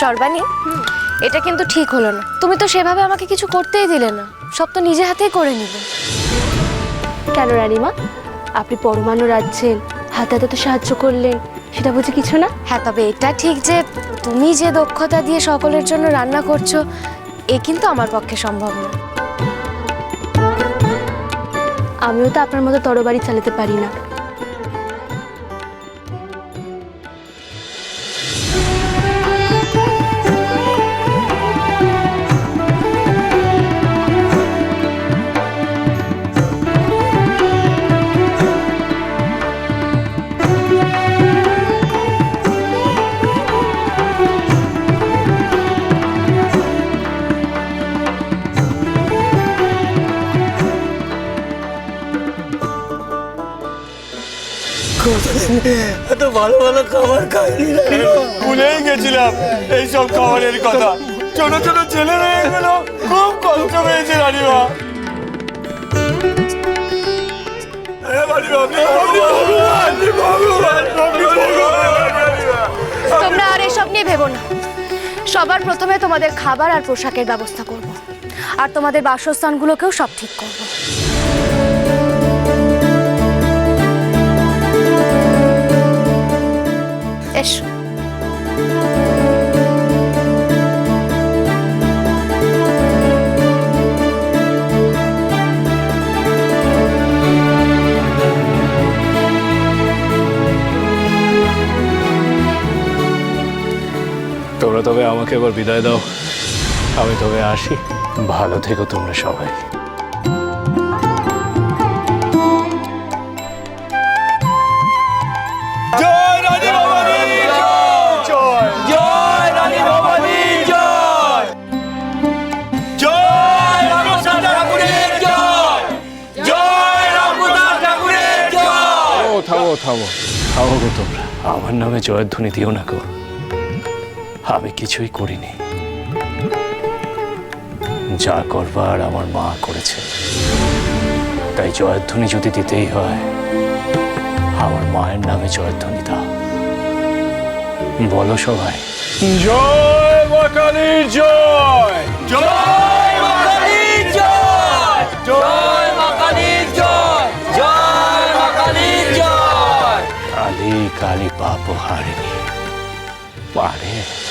সর্বাণী এটা কিন্তু ঠিক হলো না। তুমি তো সেভাবে আমাকে কিছু করতেই দিলে না। সব তো নিজে হাতেই করে নিলে। কেন রানীমা? আপনি পরমাণু রাখছেন হাতে হাতে তো সাহায্য করলেন সেটা বুঝি কিছু না? হ্যাঁ তবে এটা ঠিক যে তুমি যে দক্ষতা দিয়ে সকলের জন্য রান্না করছ এ কিন্তু আমার পক্ষে সম্ভব না। আমিও তো আপনার মতো তরবারি চালাতে পারি না। এত ভালো ভালো খাবার খাইনি ভুলেই গেছিলাম এইসব খাবারের কথা। ছোট ছোট ছেলে মেয়ে গুলো খুব কষ্ট পেয়েছে ভগবান, রানীমা। তোমরা আর এসব নিয়ে ভেবো না। সবার প্রথমে তোমাদের খাবার আর পোশাকের ব্যবস্থা করব। আর তোমাদের বাসস্থানগুলোকেও সব ঠিক করব। তোমরা তবে আমাকে এবার বিদায় দাও। আমি তবে আসি। ভালো থেকো তোমরা সবাই। থামো থামো। থামো গো তোমরা। আমার নামে জয়ধ্বনি দিও না গো। আমি কিছুই করিনি। যা করবার আমার মা করেছে। তাই জয়ধ্বনি যদি দিতেই হয় আমার মায়ের নামে জয়ধ্বনি দাও। বলো সবাই। জয় মা কালীর জয়! জয় মাকালীর জয়! জয় মাকালীর জয়! জয় মাকালীর জয়! কালী কালী পাপ হারিনি। পারে।